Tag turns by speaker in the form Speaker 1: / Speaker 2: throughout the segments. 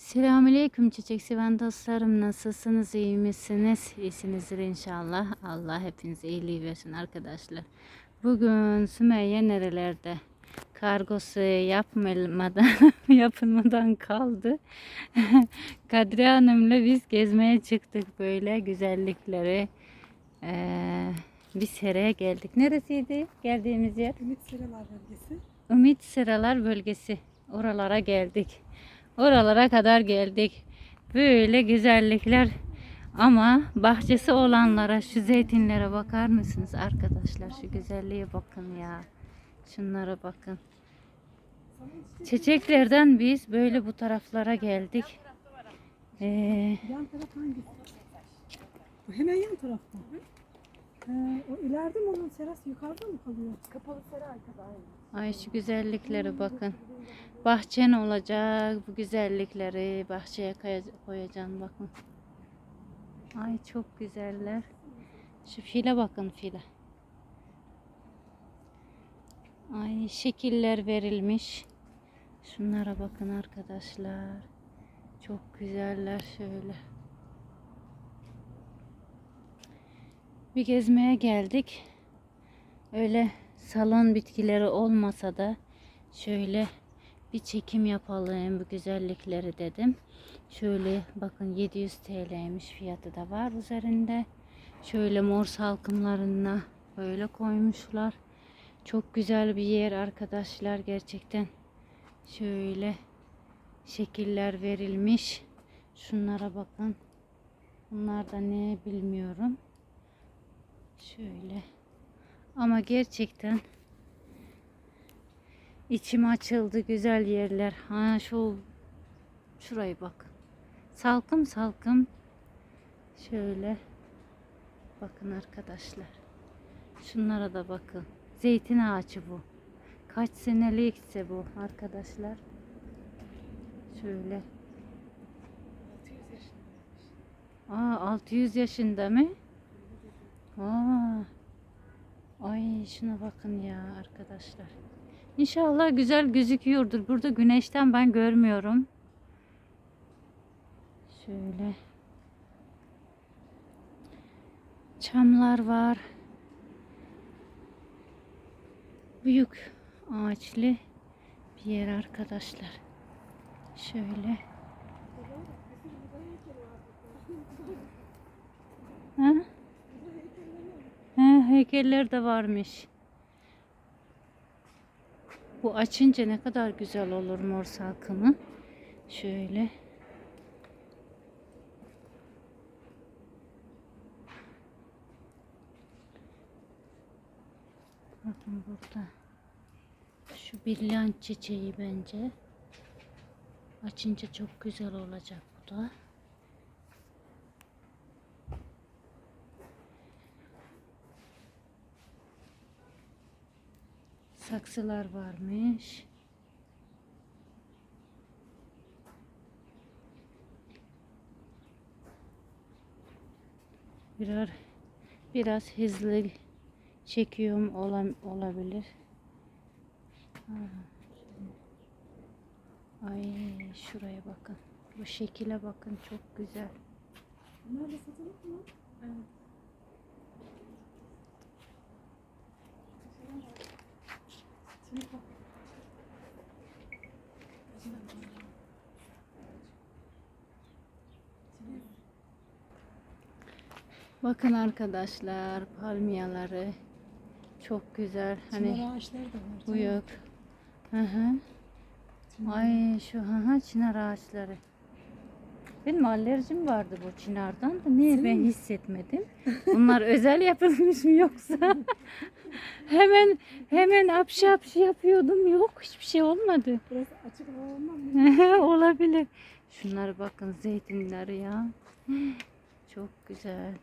Speaker 1: Selamünaleyküm çiçek seven dostlarım. Nasılsınız? iyi misiniz? İyisinizdir inşallah. Allah hepinize iyiliği versin arkadaşlar. Bugün Sümeyye nerelerde? Kargosu yapmadan, yapılmadan kaldı. Kadriye Hanım'la biz gezmeye çıktık böyle güzellikleri. Ee, bir seraya geldik. Neresiydi geldiğimiz yer?
Speaker 2: Ümit Sıralar bölgesi.
Speaker 1: Ümit Sıralar bölgesi. Oralara geldik. Oralara kadar geldik. Böyle güzellikler ama bahçesi olanlara şu zeytinlere bakar mısınız arkadaşlar? Şu güzelliğe bakın ya. Şunlara bakın. Çiçeklerden biz böyle bu taraflara geldik. Ee,
Speaker 2: Yan taraf hangisi? Hemen yan tarafta. Ee, o ileride mi onun serası yukarıda mı kalıyor? Kapalı sera arkada aynı.
Speaker 1: Ay şu güzelliklere bakın. Bahçen olacak bu güzellikleri bahçeye koya- koyacaksın bakın. Ay çok güzeller. Şu file bakın file. Ay şekiller verilmiş. Şunlara bakın arkadaşlar. Çok güzeller şöyle. Bir gezmeye geldik. Öyle salon bitkileri olmasa da şöyle bir çekim yapalım bu güzellikleri dedim. Şöyle bakın 700 TL'ymiş fiyatı da var üzerinde. Şöyle mor salkımlarına böyle koymuşlar. Çok güzel bir yer arkadaşlar gerçekten. Şöyle şekiller verilmiş. Şunlara bakın. Bunlar da ne bilmiyorum. Şöyle. Ama gerçekten içim açıldı güzel yerler. Ha şu şurayı bak. Salkım salkım. Şöyle. Bakın arkadaşlar. Şunlara da bakın. Zeytin ağacı bu. Kaç senelikse bu arkadaşlar. Şöyle.
Speaker 2: 600 yaşındaymış.
Speaker 1: Aa 600 yaşında mı? Aa. Ay şuna bakın ya arkadaşlar. İnşallah güzel gözüküyordur. Burada güneşten ben görmüyorum. Şöyle. Çamlar var. Büyük ağaçlı bir yer arkadaşlar. Şöyle. Ha? He, heykeller de varmış. Bu açınca ne kadar güzel olur mor salkımı. Şöyle. Bakın burada. Şu brilliant çiçeği bence. Açınca çok güzel olacak bu da. Saksılar varmış. Birer biraz hızlı çekiyorum olam, olabilir. Ay şuraya bakın. Bu şekile bakın çok güzel.
Speaker 2: Bunlar satılık mı? Evet. Şimdi bak.
Speaker 1: Bakın arkadaşlar palmiyeleri çok güzel. Hani
Speaker 2: Çınar ağaçları da var.
Speaker 1: bu yok. Hı hı. Ay şu hı hı çınar ağaçları. Benim alerjim vardı bu çınardan da niye ben hissetmedim. Bunlar özel yapılmış mı yoksa? hemen hemen apşı apşı yapıyordum. Yok hiçbir şey olmadı.
Speaker 2: Biraz açık hava olmam mı?
Speaker 1: Olabilir. Şunlara bakın zeytinleri ya. Çok güzel.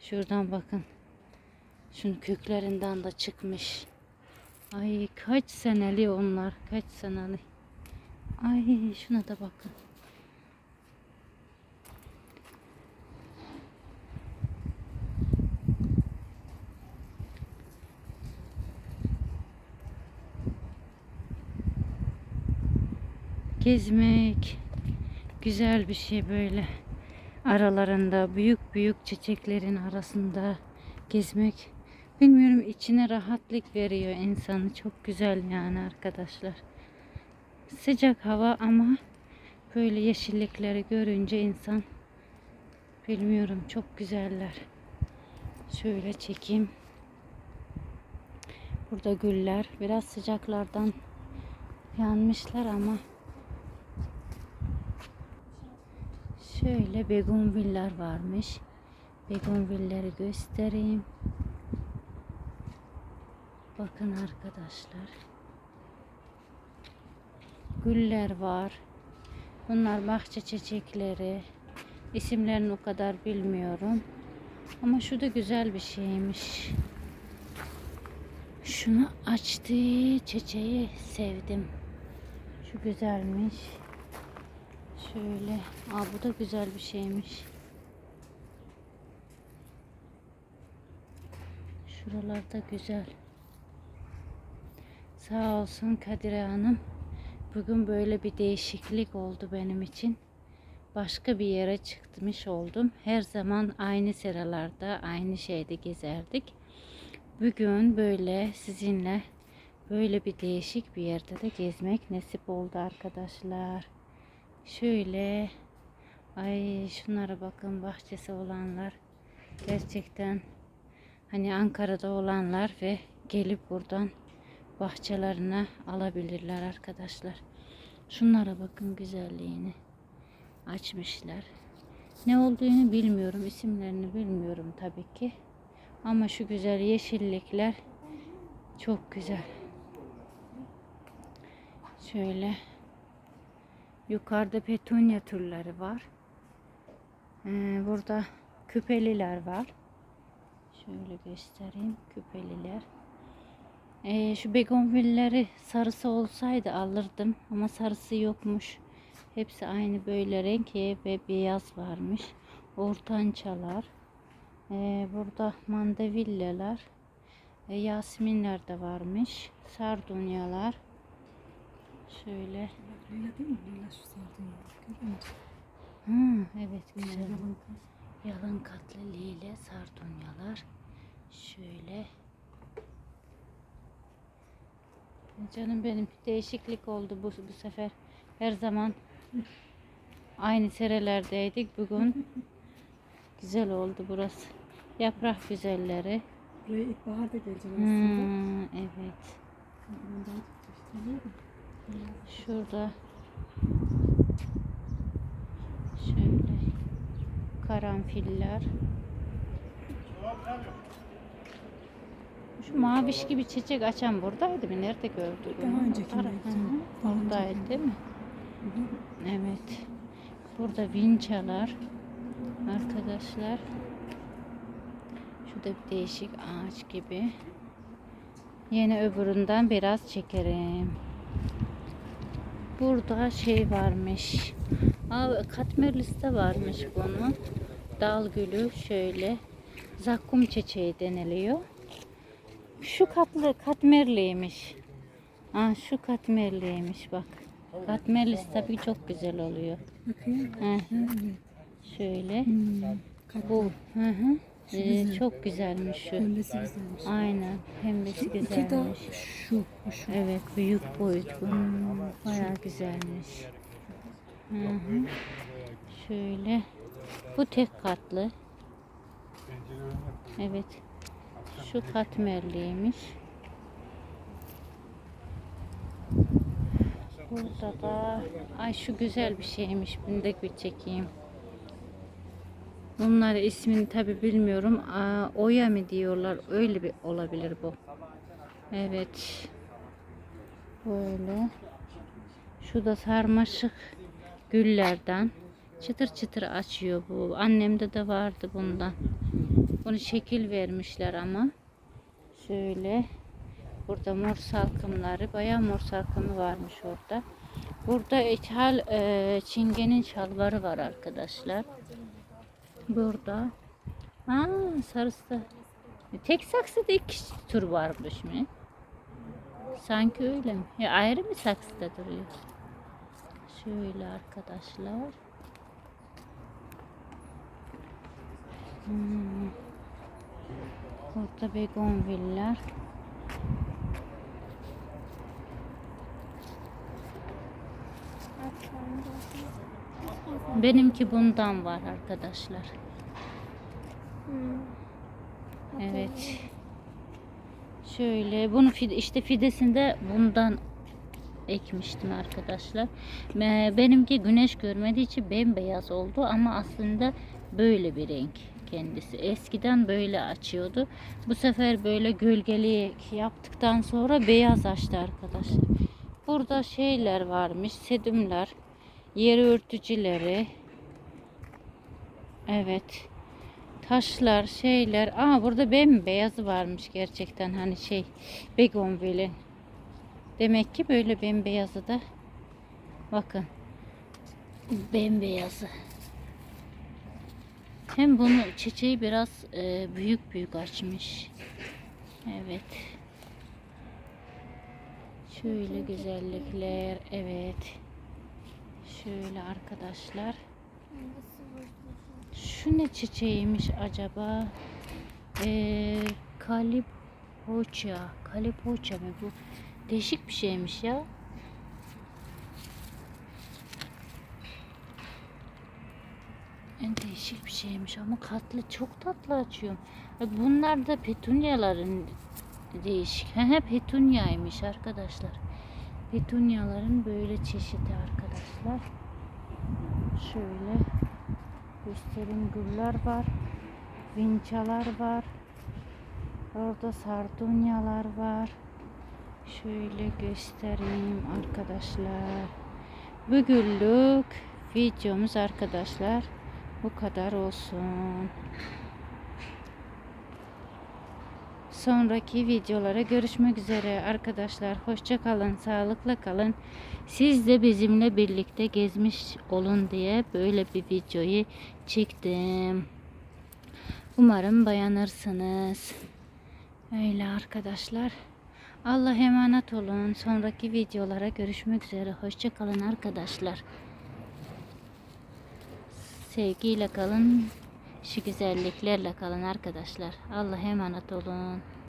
Speaker 1: Şuradan bakın. Şunun köklerinden de çıkmış. Ay kaç seneli onlar. Kaç seneli. Ay şuna da bakın. Gezmek, güzel bir şey böyle. Aralarında büyük büyük çiçeklerin arasında gezmek. Bilmiyorum içine rahatlık veriyor insanı. Çok güzel yani arkadaşlar. Sıcak hava ama böyle yeşillikleri görünce insan bilmiyorum çok güzeller. Şöyle çekeyim. Burada güller biraz sıcaklardan yanmışlar ama şöyle begonviller varmış. Begonvilleri göstereyim. Bakın arkadaşlar. Güller var. Bunlar bahçe çiçekleri. İsimlerini o kadar bilmiyorum. Ama şu da güzel bir şeymiş. Şunu açtı çiçeği sevdim. Şu güzelmiş. Şöyle. Aa bu da güzel bir şeymiş. Şuralarda güzel. Sağ olsun Kadire Hanım. Bugün böyle bir değişiklik oldu benim için. Başka bir yere çıkmış oldum. Her zaman aynı sıralarda, aynı şeyde gezerdik. Bugün böyle sizinle böyle bir değişik bir yerde de gezmek nasip oldu arkadaşlar. Şöyle ay şunlara bakın bahçesi olanlar gerçekten hani Ankara'da olanlar ve gelip buradan bahçelerine alabilirler arkadaşlar. Şunlara bakın güzelliğini açmışlar. Ne olduğunu bilmiyorum, isimlerini bilmiyorum tabii ki. Ama şu güzel yeşillikler çok güzel. Şöyle yukarıda petunya türleri var. Ee, burada küpeliler var. Şöyle göstereyim küpeliler. Ee, şu begonvilleri sarısı olsaydı alırdım ama sarısı yokmuş. Hepsi aynı böyle renk ve beyaz varmış. Ortançalar. Ee, burada mandavillalar. E, yasminler de varmış. Sardunyalar. Şöyle.
Speaker 2: Leyla değil mi? Leyla şu sardığı Görüyor musun?
Speaker 1: Hı, evet güzel.
Speaker 2: Yalan
Speaker 1: Yalın katlı lile sardunyalar. Şöyle. Canım benim değişiklik oldu bu, bu sefer. Her zaman aynı serelerdeydik. Bugün güzel oldu burası. Yaprak güzelleri.
Speaker 2: Buraya ilkbaharda geleceğim aslında.
Speaker 1: Hmm, evet.
Speaker 2: Ondan mu?
Speaker 1: Şurada şöyle karanfiller. Şu maviş gibi çiçek açan buradaydı mı? Nerede gördük?
Speaker 2: Daha Daha
Speaker 1: Buradaydı değil mi? Evet. Burada vinçalar. Arkadaşlar. Şurada bir değişik ağaç gibi. Yine öbüründen biraz çekerim. Burada şey varmış. Aa, katmerliste varmış bunun. Dal gülü şöyle. Zakkum çiçeği deniliyor. Şu katlı katmerliymiş. Aa, şu katmerliymiş bak. Katmerlis tabii çok güzel oluyor.
Speaker 2: Bakayım.
Speaker 1: Şöyle.
Speaker 2: Hmm.
Speaker 1: Bu. Hı hı.
Speaker 2: Şu
Speaker 1: Ee,
Speaker 2: güzel.
Speaker 1: çok güzelmiş şu.
Speaker 2: Pembesi güzelmiş.
Speaker 1: Aynen. Pembesi
Speaker 2: İki de
Speaker 1: güzelmiş.
Speaker 2: şu. Şu.
Speaker 1: Evet büyük boyut bu. Bayağı güzelmiş. Hı hı. Şöyle. Bu tek katlı. Evet. Şu katmerliymiş. Burada da ay şu güzel bir şeymiş. Bunu da bir çekeyim. Bunlar ismini tabi bilmiyorum. Aa, oya mı diyorlar? Öyle bir olabilir bu. Evet. Böyle. Şu da sarmaşık güllerden. Çıtır çıtır açıyor bu. Annemde de vardı bundan. Bunu şekil vermişler ama. Şöyle. Burada mor salkımları. Bayağı mor salkımı varmış orada. Burada ithal e, çingenin şalvarı var arkadaşlar. Burada. Ha sarısı. E, Tek saksıda iki tür varmış mı? Sanki öyle mi? Ya ayrı mı saksıda duruyor? Şöyle arkadaşlar. Hmm. Burada begonviller. Benimki bundan var arkadaşlar. Evet. Şöyle bunu işte fidesinde bundan ekmiştim arkadaşlar. Benimki güneş görmediği için bembeyaz oldu ama aslında böyle bir renk kendisi. Eskiden böyle açıyordu. Bu sefer böyle gölgelik yaptıktan sonra beyaz açtı arkadaşlar. Burada şeyler varmış, sedümler, yer örtücüleri. Evet. Taşlar, şeyler. Aa burada bembeyazı varmış gerçekten hani şey begonvilin. Demek ki böyle bembeyazı da bakın. Bembeyazı. Hem bunu çiçeği biraz e, büyük büyük açmış. Evet. Şöyle güzellikler. Evet. Şöyle arkadaşlar. Şu ne çiçeğiymiş acaba? Ee, kalipoça. Kalipoça mı bu? Değişik bir şeymiş ya. En değişik bir şeymiş ama katlı çok tatlı açıyorum. Bunlar da petunyaların değişik. He he petunyaymış arkadaşlar. Petunyaların böyle çeşidi arkadaşlar. Şöyle göstereyim güller var. Vinçalar var. Orada sardunyalar var. Şöyle göstereyim arkadaşlar. Bugünlük videomuz arkadaşlar bu kadar olsun. Sonraki videolara görüşmek üzere arkadaşlar. Hoşça kalın, sağlıkla kalın. Siz de bizimle birlikte gezmiş olun diye böyle bir videoyu çektim. Umarım beğenirsiniz. Öyle arkadaşlar. Allah emanet olun. Sonraki videolara görüşmek üzere. Hoşça kalın arkadaşlar. Sevgiyle kalın. Şu güzelliklerle kalın arkadaşlar. Allah emanet olun.